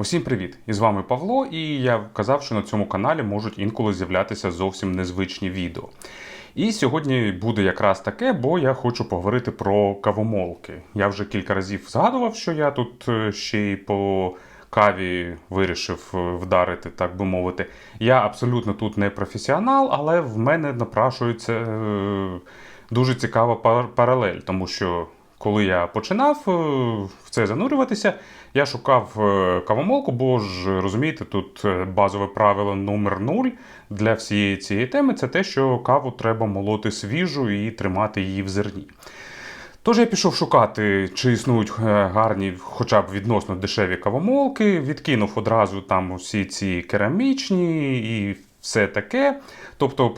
Усім привіт! І з вами Павло, і я казав, що на цьому каналі можуть інколи з'являтися зовсім незвичні відео. І сьогодні буде якраз таке, бо я хочу поговорити про кавомолки. Я вже кілька разів згадував, що я тут е, ще й по каві вирішив е, вдарити, так би мовити. Я абсолютно тут не професіонал, але в мене напрашується е, дуже цікава паралель, тому що коли я починав е, в це занурюватися, я шукав е, кавомолку, бо ж розумієте, тут е, базове правило номер 0 для всієї цієї теми це те, що каву треба молоти свіжу і тримати її в зерні. Тож я пішов шукати, чи існують гарні, хоча б відносно дешеві кавомолки, відкинув одразу там усі ці керамічні і все таке. Тобто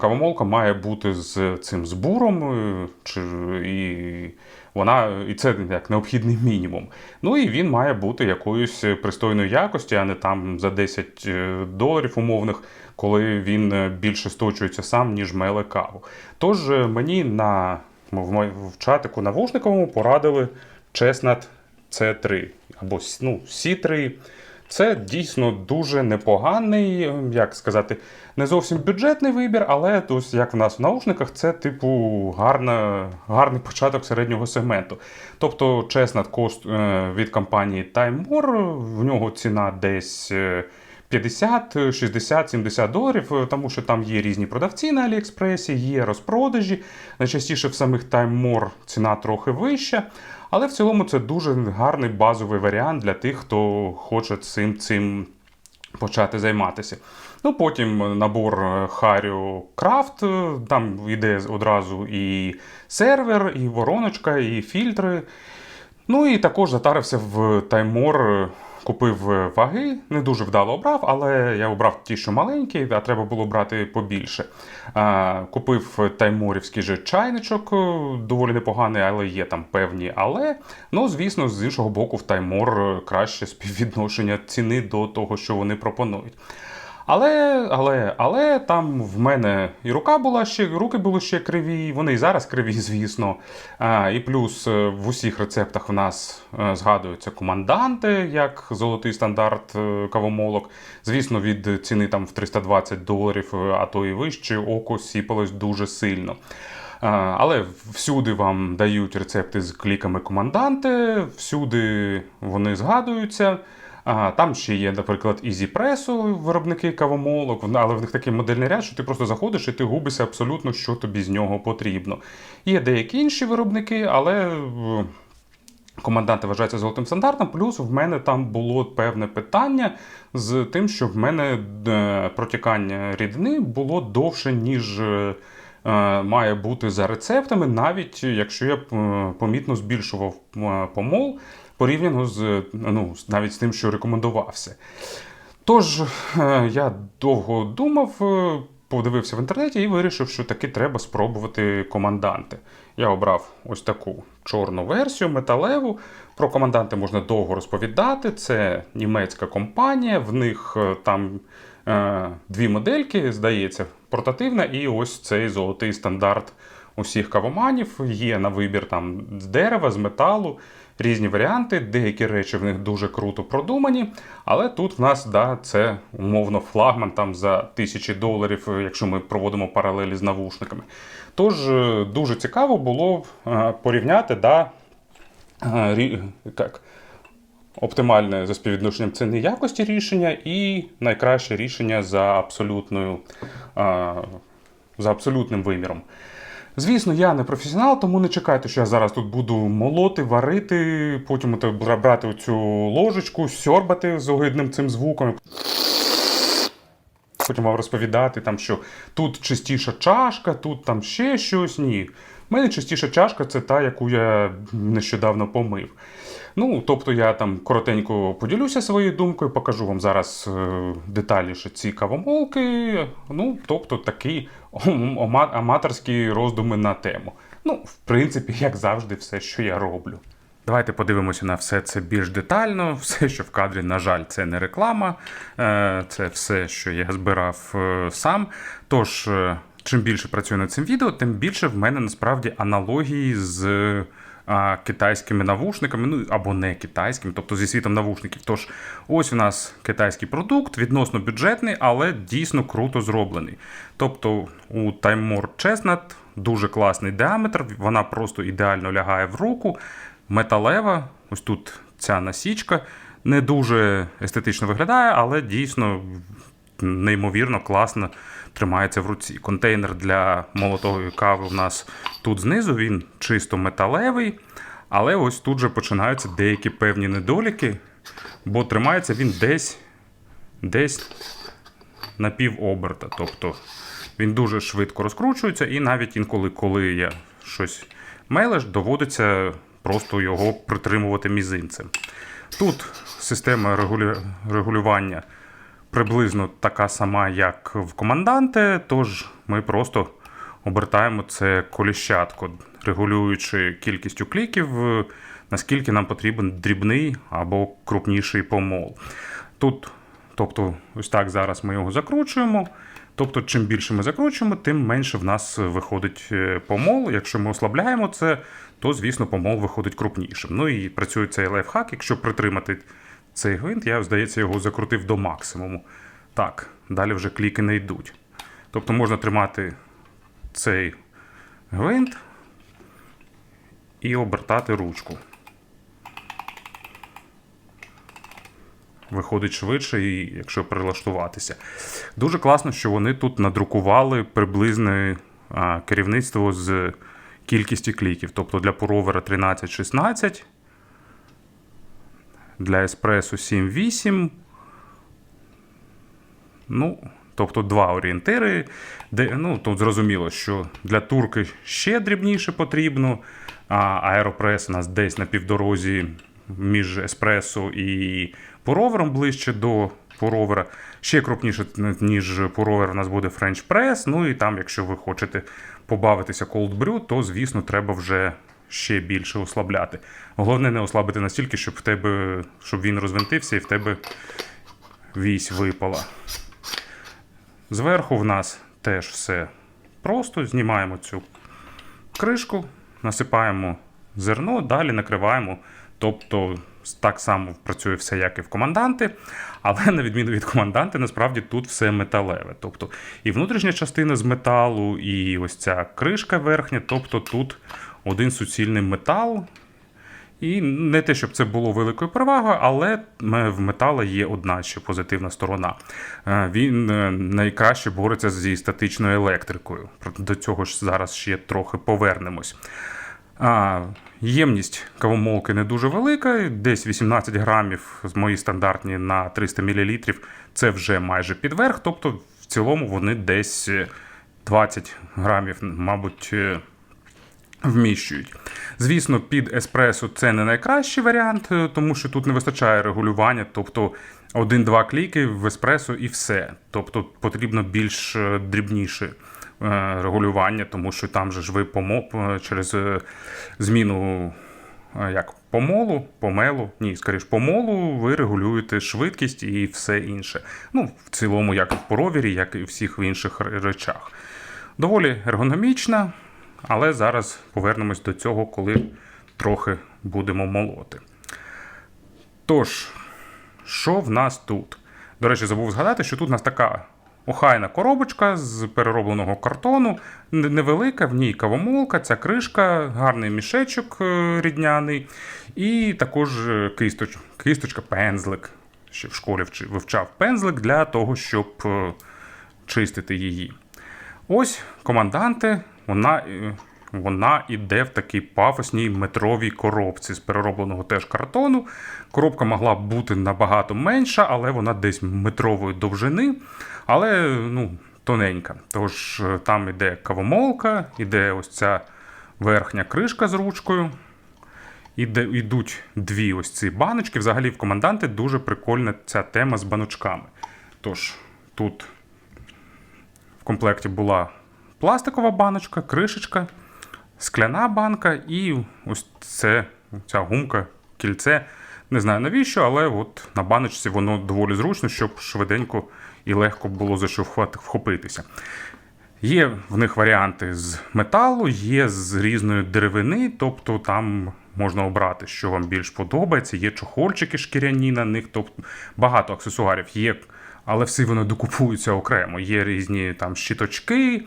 кавомолка має бути з цим збуром, чи, і вона, і це як необхідний мінімум. Ну і він має бути якоюсь пристойної якості, а не там за 10 е, доларів умовних, коли він е, більше сточується сам, ніж меле каву. Тож е, мені на в, чатику навушниковому порадили Chestnut C3 або ну, C3. Це дійсно дуже непоганий, як сказати, не зовсім бюджетний вибір, але ось як в нас в наушниках, це типу гарна, гарний початок середнього сегменту. Тобто Chestnut кост е, від компанії Time More, в нього ціна десь. е, 50, 60, 70 доларів, е, тому що там є різні продавці на Аліекспресі, є розпродажі. Найчастіше в самих More ціна трохи вища. Але в цілому це дуже гарний базовий варіант для тих, хто хоче цим цим почати займатися. Ну, потім набор Харю Крафт, е, там йде одразу і сервер, і вороночка, і фільтри. Ну і також затарився в Таймор, купив е, ваги, не дуже вдало обрав, але я обрав ті, що маленькі, а треба було брати побільше. Купив тайморівський же чайничок, е, доволі непоганий, але є там певні але. Ну, звісно, з іншого боку, в Таймор е, краще співвідношення ціни до того, що вони пропонують. Але, але, але там в мене і рука була ще, руки були ще криві, вони і зараз криві, звісно. А, і плюс е, в усіх рецептах в нас е, згадуються команданти, як золотий стандарт е, кавомолок. Звісно, від ціни там в 320 доларів, а то і вище, око сіпалось дуже сильно. Але всюди вам дають рецепти з кліками команданти, всюди вони згадуються. А, там ще є, наприклад, EasyPress, виробники кавомолок, але в них такий модельний ряд, що ти просто заходиш і ти губишся абсолютно, що тобі з нього потрібно. Є деякі інші виробники, але е, команданти вважаються золотим стандартом. Плюс в мене там було певне питання з тим, що в мене е, протікання рідини було довше, ніж. е, Має бути за рецептами, навіть якщо я помітно збільшував помол порівняно з ну, навіть з тим, що рекомендувався. Тож е, я довго думав, е, подивився в інтернеті і вирішив, що таки треба спробувати команданти. Я обрав ось таку чорну версію, металеву. Про команданти можна довго розповідати. Це німецька компанія, в них е, там е, дві модельки, здається, портативна, і ось цей золотий стандарт усіх кавоманів. Є на вибір там з дерева, з металу, різні варіанти. Деякі речі в них дуже круто продумані. Але тут в нас да, це умовно флагман там за тисячі доларів, е, якщо ми проводимо паралелі з навушниками. Тож е, дуже цікаво було е, порівняти да, як, оптимальне за співвідношенням ціни якості рішення і найкраще рішення за абсолютною за абсолютним виміром. Звісно, я не професіонал, тому не чекайте, що я зараз тут буду молоти, варити, потім брати оцю ложечку, сьорбати з огидним цим звуком. Потім вам розповідати, там, що тут чистіша чашка, тут там ще щось. Ні. У мене чистіша чашка це та, яку я нещодавно помив. Ну, тобто я там коротенько поділюся своєю думкою, покажу вам зараз е, детальніше ці кавомолки. Ну, тобто такі аматорські роздуми на тему. Ну, в принципі, як завжди, все, що я роблю. Давайте подивимося на все це більш детально. Все, що в кадрі, на жаль, це не реклама, Е, це все, що я збирав е, сам. Тож, чим більше працюю над цим відео, тим більше в мене насправді аналогії з китайськими навушниками, ну або не китайськими, тобто зі світом навушників. Тож, ось у нас китайський продукт, відносно бюджетний, але дійсно круто зроблений. Тобто у Time More Chestnut дуже класний діаметр, вона просто ідеально лягає в руку. Металева, ось тут ця насічка. Не дуже естетично виглядає, але дійсно неймовірно класно тримається в руці. Контейнер для молотої кави у нас тут знизу, він чисто металевий, але ось тут же починаються деякі певні недоліки, бо тримається він десь, десь на пів оберта. Тобто він дуже швидко розкручується, і навіть інколи, коли я щось мелеш, доводиться просто його притримувати мізинцем. Тут система регулю... регулювання приблизно така сама, як в команданте, тож ми просто обертаємо це коліщатко, регулюючи кількістю кліків, е, наскільки нам потрібен дрібний або крупніший помол. Тут, тобто, ось так зараз ми його закручуємо. Тобто, чим більше ми закручуємо, тим менше в нас виходить е, помол. Якщо ми ослабляємо це, то, звісно, помол виходить крупнішим. Ну і працює цей лайфхак. Якщо притримати цей гвинт, я, здається, його закрутив до максимуму. Так, далі вже кліки не йдуть. Тобто можна тримати цей гвинт і обертати ручку. Виходить швидше, і якщо прилаштуватися. Дуже класно, що вони тут надрукували приблизне керівництво з кількістю кліків. Тобто для пуровера 13-16, для еспресо 7-8. Ну, тобто два орієнтири. Де, ну, Тут зрозуміло, що для турки ще дрібніше потрібно, а аеропрес у нас десь на півдорозі між еспресо і пуровером ближче до пуровера. Ще крупніше, ніж пуровер, у нас буде French Press. Ну і там, якщо ви хочете побавитися cold brew, то, звісно, треба вже ще більше ослабляти. Головне не ослабити настільки, щоб в тебе, щоб він розвинтився і в тебе вісь випала. Зверху в нас теж все просто. Знімаємо цю кришку, насипаємо зерно, далі накриваємо. Тобто так само працює все, як і в команданти, але на відміну від команданти, насправді тут все металеве. Тобто і внутрішня частина з металу, і ось ця кришка верхня, тобто тут один суцільний метал. І не те, щоб це було великою перевагою, але в метала є одна ще позитивна сторона. Е, Він е, найкраще бореться зі статичною електрикою. До цього ж зараз ще трохи повернемось. Ємність кавомолки не дуже велика, десь 18 грамів з мої стандартні на 300 мл. Це вже майже підверх, тобто в цілому вони десь 20 грамів, мабуть, вміщують. Звісно, під еспресо це не найкращий варіант, тому що тут не вистачає регулювання, тобто один-два кліки в еспресо і все. Тобто потрібно більш дрібніше регулювання, тому що там же ж ви помо через зміну як помолу, помелу, ні, скоріш помолу, ви регулюєте швидкість і все інше. Ну, в цілому, як в поровірі, як і в всіх інших речах. Доволі ергономічна, але зараз повернемось до цього, коли трохи будемо молоти. Тож, що в нас тут? До речі, забув згадати, що тут у нас така охайна коробочка з переробленого картону, невелика, в ній кавомолка, ця кришка, гарний мішечок е, рідняний, і також е, кисточ, кисточка, пензлик. Ще в школі вивчав пензлик для того, щоб е, чистити її. Ось команданти, вона вона йде в такій пафосній метровій коробці з переробленого теж картону. Коробка могла бути набагато менша, але вона десь метрової довжини, але ну, тоненька. Тож е, там йде кавомолка, іде ось ця верхня кришка з ручкою. Іде, Йдуть дві ось ці баночки. Взагалі в команданти дуже прикольна ця тема з баночками. Тож, тут в комплекті була пластикова баночка, кришечка скляна банка і ось це, ця гумка, кільце. Не знаю навіщо, але от на баночці воно доволі зручно, щоб швиденько і легко було за що вхопитися. Є в них варіанти з металу, є з різної деревини, тобто там можна обрати, що вам більш подобається. Є чохольчики шкіряні на них, тобто багато аксесуарів є, але всі вони докупуються окремо. Є різні там щиточки.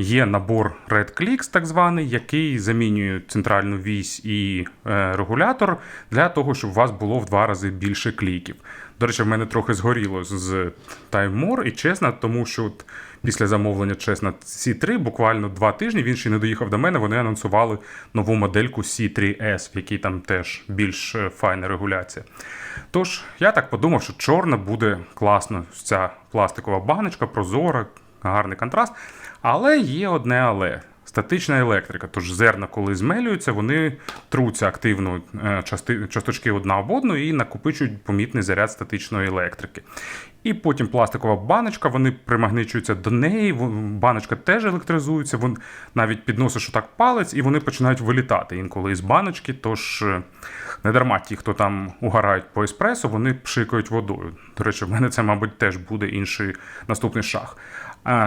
Є набор Red Clicks, так званий, який замінює центральну вісь і е, регулятор для того, щоб у вас було в два рази більше кліків. До речі, в мене трохи згоріло з Time More, і чесно, тому що от після замовлення чесно, C3 буквально два тижні він ще не доїхав до мене. Вони анонсували нову модельку C3S, в якій там теж більш е, файна регуляція. Тож, я так подумав, що чорна буде класно, ця пластикова баночка, прозора, гарний контраст. Але є одне але. Статична електрика, тож зерна, коли змелюються, вони труться активно е, части, часточки одна об одну і накопичують помітний заряд статичної електрики. І потім пластикова баночка, вони примагничуються до неї, баночка теж електризується, вон навіть підносиш отак палець, і вони починають вилітати інколи із баночки. Тож е, не дарма ті, хто там угорають по еспресо, вони пшикають водою. До речі, в мене це, мабуть, теж буде інший наступний шаг.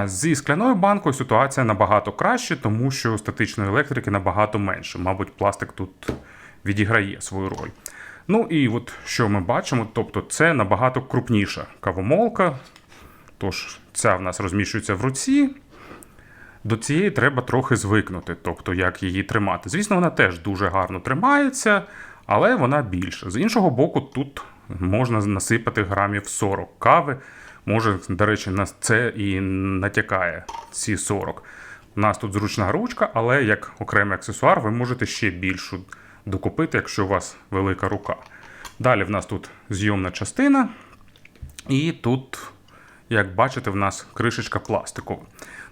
Зі скляною банкою ситуація набагато краще, тому що статичної електрики набагато менше. Мабуть, пластик тут відіграє свою роль. Ну і от що ми бачимо, тобто це набагато крупніша кавомолка. Тож ця в нас розміщується в руці. До цієї треба трохи звикнути, тобто як її тримати. Звісно, вона теж дуже гарно тримається, але вона більша. З іншого боку, тут можна насипати грамів 40 кави. Може, до речі, на це і натякає ці 40. У нас тут зручна ручка, але як окремий аксесуар ви можете ще більшу докупити, якщо у вас велика рука. Далі в нас тут зйомна частина, і тут, як бачите, в нас кришечка пластикова.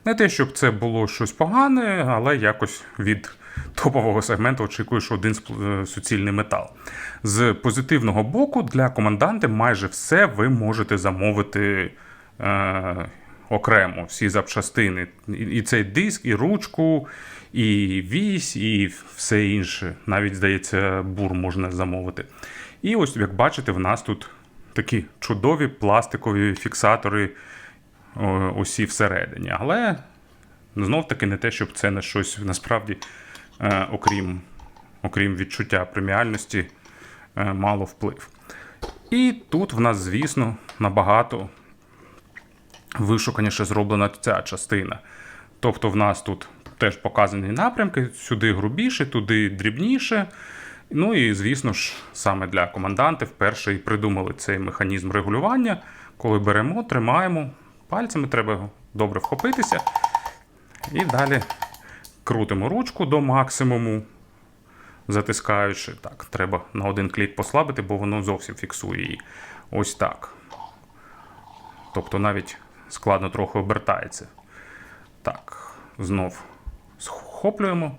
Не те, щоб це було щось погане, але якось від топового сегменту очікую, що один е, суцільний метал. З позитивного боку, для команданти майже все ви можете замовити е, окремо, всі запчастини. І, цей диск, і ручку, і вісь, і все інше. Навіть, здається, бур можна замовити. І ось, як бачите, в нас тут такі чудові пластикові фіксатори о, усі всередині. Але знов таки не те, щоб це на щось насправді, окрім, окрім відчуття преміальності, е, мало вплив. І тут в нас, звісно, набагато вишуканіше зроблена ця частина. Тобто, в нас тут теж показані напрямки, сюди грубіше, туди дрібніше. Ну і, звісно ж, саме для командантів вперше і придумали цей механізм регулювання. Коли беремо, тримаємо, пальцями треба добре вхопитися. І далі крутимо ручку до максимуму, затискаючи. Так, треба на один клік послабити, бо воно зовсім фіксує її. Ось так. Тобто навіть складно трохи обертається. Так, знов схоплюємо.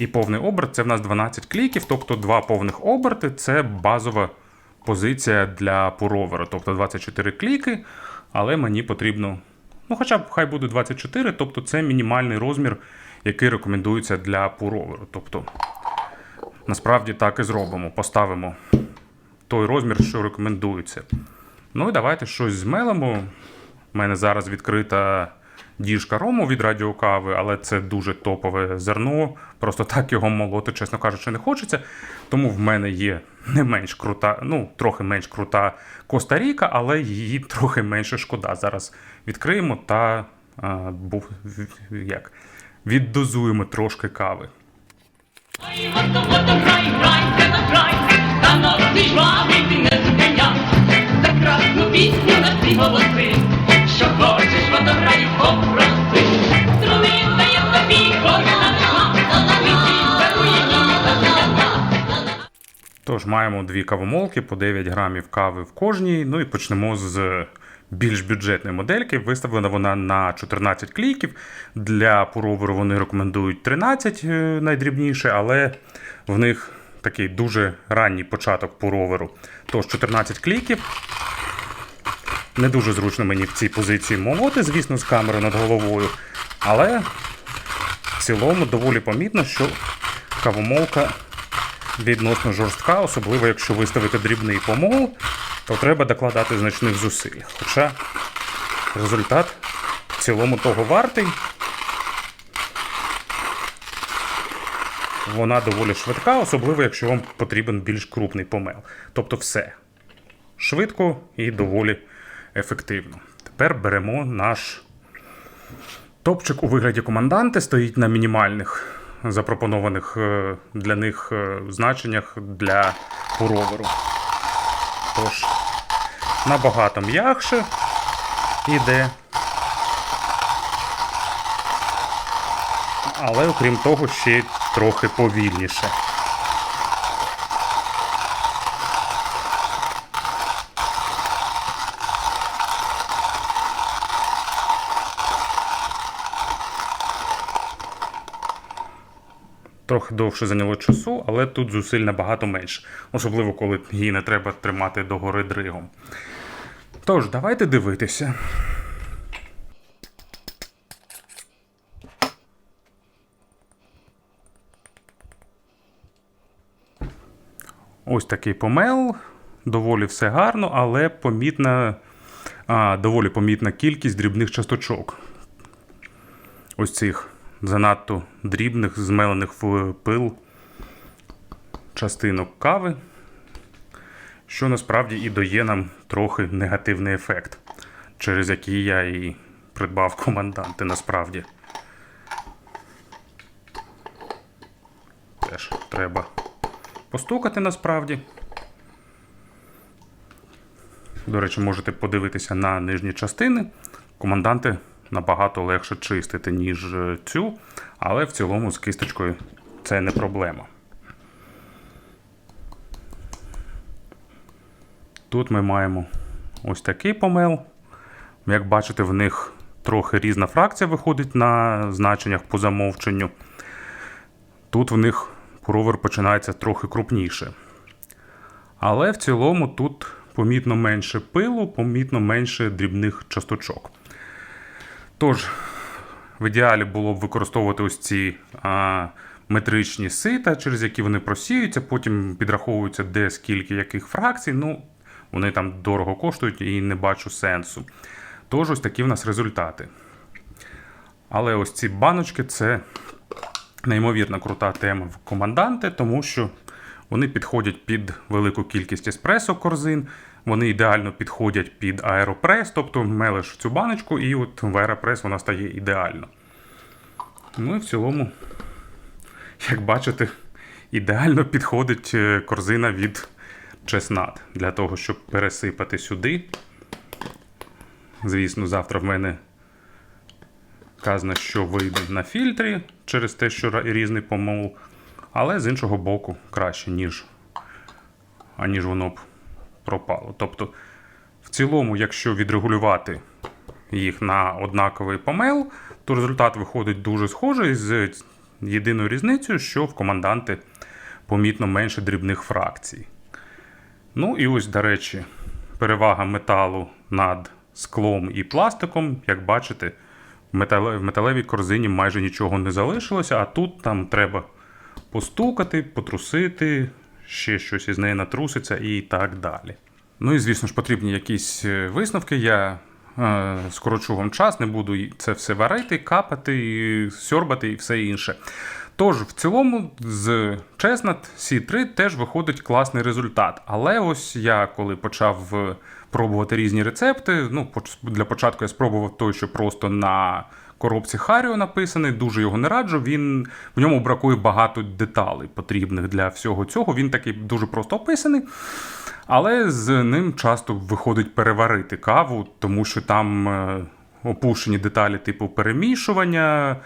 І повний оберт це в нас 12 кліків, тобто два повних оберти це базова позиція для пуроверу. Тобто 24 кліки, але мені потрібно. Ну, хоча б хай буде 24, тобто це мінімальний розмір, який рекомендується для пуроверу. Тобто, насправді так і зробимо. Поставимо той розмір, що рекомендується. Ну і давайте щось змелимо. У мене зараз відкрита діжка рому від радіокави, але це дуже топове зерно. Просто так його молоти, чесно кажучи, не хочеться. Тому в мене є не менш крута, ну, трохи менш крута Коста-Ріка, але її трохи менше шкода. Зараз відкриємо та а, був, як, віддозуємо трошки кави. Та нас жвавий не зупиняв. За красну пісню на всі голоси, Тож маємо дві кавомолки по 9 грамів кави в кожній. Ну і почнемо з більш бюджетної модельки. Виставлена вона на 14 кліків. Для пуроверу вони рекомендують 13 е, найдрібніше, але в них такий дуже ранній початок пуроверу. Тож 14 кліків. Не дуже зручно мені в цій позиції молоти, звісно, з камерою над головою. Але в цілому доволі помітно, що кавомолка відносно жорстка, особливо якщо виставити дрібний помол, то треба докладати значних зусиль. Хоча результат в цілому того вартий. Вона доволі швидка, особливо якщо вам потрібен більш крупний помел. Тобто все швидко і доволі ефективно. Тепер беремо наш топчик у вигляді команданти, стоїть на мінімальних запропонованих е, для них е, значеннях для пуроверу. Тож, набагато м'якше іде. Але окрім того, ще трохи повільніше. Трохи довше зайняло часу, але тут зусиль набагато менше, особливо коли її не треба тримати догори дригом. Тож, давайте дивитися. Ось такий помел. Доволі все гарно, але помітна, а, доволі помітна кількість дрібних часточок. Ось цих занадто дрібних, змелених в пил частинок кави, що насправді і дає нам трохи негативний ефект, через який я і придбав команданти насправді. Теж треба постукати насправді. До речі, можете подивитися на нижні частини. Команданти набагато легше чистити, ніж е, цю, але в цілому з кисточкою це не проблема. Тут ми маємо ось такий помел. Як бачите, в них трохи різна фракція виходить на значеннях по замовченню. Тут в них пуровер починається трохи крупніше. Але в цілому тут помітно менше пилу, помітно менше дрібних часточок. Тож, в ідеалі було б використовувати ось ці а, метричні сита, через які вони просіються, потім підраховуються, де скільки яких фракцій. Ну, вони там дорого коштують і не бачу сенсу. Тож, ось такі в нас результати. Але ось ці баночки це неймовірно крута тема в команданти, тому що вони підходять під велику кількість еспресо корзин, вони ідеально підходять під аеропрес, тобто мелиш цю баночку, і от в аеропрес вона стає ідеально. Ну і в цілому, як бачите, ідеально підходить е, корзина від чеснат для того, щоб пересипати сюди. Звісно, завтра в мене Казано, що вийде на фільтрі через те, що різний помол, але з іншого боку краще, ніж, аніж воно б пропало. Тобто, в цілому, якщо відрегулювати їх на однаковий помел, то результат виходить дуже схожий з єдиною різницею, що в команданти помітно менше дрібних фракцій. Ну і ось, до речі, перевага металу над склом і пластиком, як бачите, в метале- в металевій корзині майже нічого не залишилося, а тут там треба постукати, потрусити, ще щось із неї натруситься і так далі. Ну і звісно ж, потрібні якісь е, висновки. Я е, скорочу вам час, не буду це все варити, капати, сьорбати і все інше. Тож, в цілому, з Chestnut C3 теж виходить класний результат. Але ось я коли почав е, пробувати різні рецепти, ну, для початку я спробував той, що просто на коробці Харіо написаний, дуже його не раджу. Він в ньому бракує багато деталей потрібних для всього цього. Він такий дуже просто описаний. Але з ним часто виходить переварити каву, тому що там е, опущені деталі типу перемішування,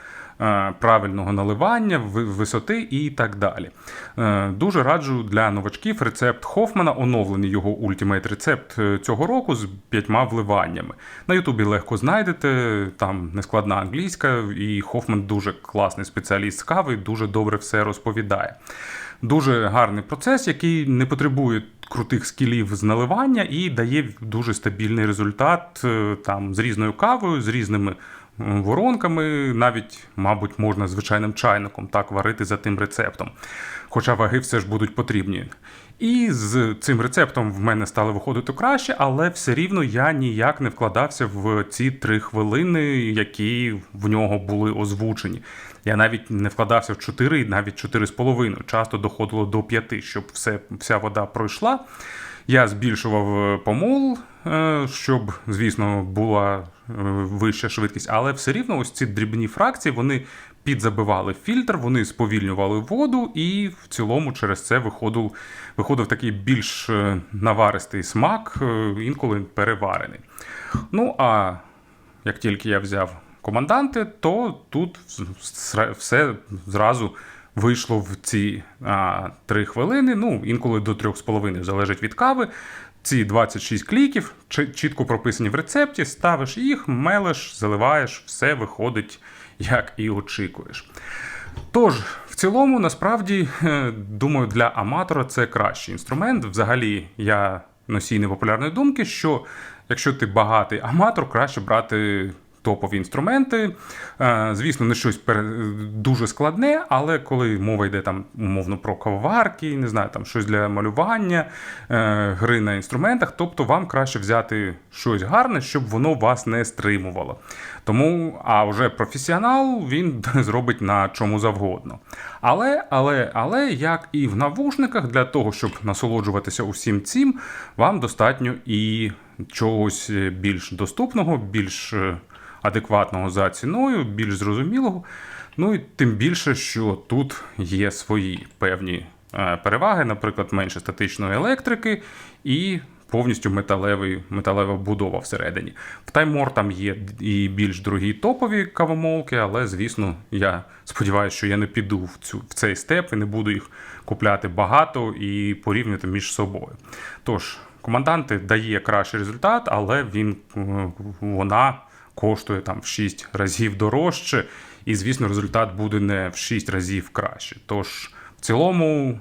правильного наливання, висоти і так далі. Е, Дуже раджу для новачків рецепт Хофмана, оновлений його ультимейт рецепт е, цього року з п'ятьма вливаннями. На Ютубі легко знайдете, там нескладна англійська, і Хофман дуже класний спеціаліст з кави, дуже добре все розповідає. Дуже гарний процес, який не потребує крутих скілів з наливання і дає дуже стабільний результат е, там з різною кавою, з різними воронками, навіть, мабуть, можна звичайним чайником так варити за тим рецептом. Хоча ваги все ж будуть потрібні. І з цим рецептом в мене стало виходити краще, але все рівно я ніяк не вкладався в ці три хвилини, які в нього були озвучені. Я навіть не вкладався в 4 і навіть 4,5. Часто доходило до 5, щоб все, вся вода пройшла. Я збільшував е, помол, щоб, звісно, була е, вища швидкість, але все рівно ось ці дрібні фракції вони підзабивали фільтр, вони сповільнювали воду, і в цілому через це виходив, виходив такий більш е, наваристий смак, е, інколи переварений. Ну а як тільки я взяв команданти, то тут все зразу вийшло в ці а, 3 хвилини, ну інколи до 3,5, залежить від кави. Ці 26 кліків чітко прописані в рецепті, ставиш їх, мелеш, заливаєш, все виходить, як і очікуєш. Тож, в цілому, насправді, е, думаю, для аматора це кращий інструмент. Взагалі, я носій непопулярної думки, що якщо ти багатий аматор, краще брати топові інструменти. Е, Звісно, не щось дуже складне, але коли мова йде там умовно про кавоварки, не знаю, там щось для малювання, е, гри на інструментах, тобто вам краще взяти щось гарне, щоб воно вас не стримувало. Тому, а вже професіонал він зробить на чому завгодно. Але, але, але, як і в навушниках, для того, щоб насолоджуватися усім цим, вам достатньо і чогось більш доступного, більш е, адекватного за ціною, більш зрозумілого. Ну і тим більше, що тут є свої певні е, переваги, наприклад, менше статичної електрики і повністю металевий, металева будова всередині. В Таймор там є і більш дорогі топові кавомолки, але, звісно, я сподіваюся, що я не піду в, цю, в цей степ і не буду їх купляти багато і порівнювати між собою. Тож, команданти дає кращий результат, але він, е, вона коштує там в 6 разів дорожче, і, звісно, результат буде не в 6 разів краще. Тож, в цілому,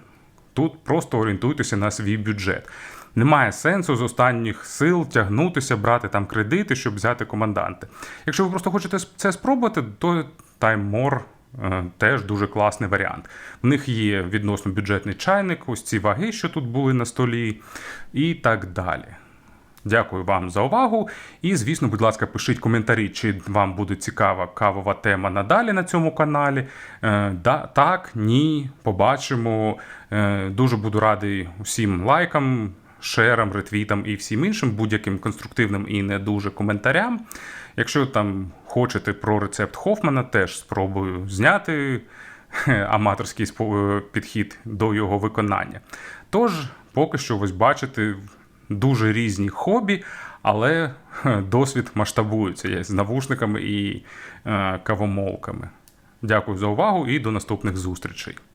тут просто орієнтуйтеся на свій бюджет. Немає сенсу з останніх сил тягнутися, брати там кредити, щоб взяти команданти. Якщо ви просто хочете це спробувати, то More е, теж дуже класний варіант. В них є відносно бюджетний чайник, ось ці ваги, що тут були на столі, і так далі. Дякую вам за увагу. І, звісно, будь ласка, пишіть коментарі, чи вам буде цікава кавова тема надалі на цьому каналі. Е, да, так, ні, побачимо. Е, дуже буду радий усім лайкам, шерам, ретвітам і всім іншим, будь-яким конструктивним і не дуже коментарям. Якщо там хочете про рецепт Хофмана, теж спробую зняти е, аматорський підхід до його виконання. Тож, поки що, ось бачите, дуже різні хобі, але досвід масштабується з навушниками і е, кавомолками. Дякую за увагу і до наступних зустрічей.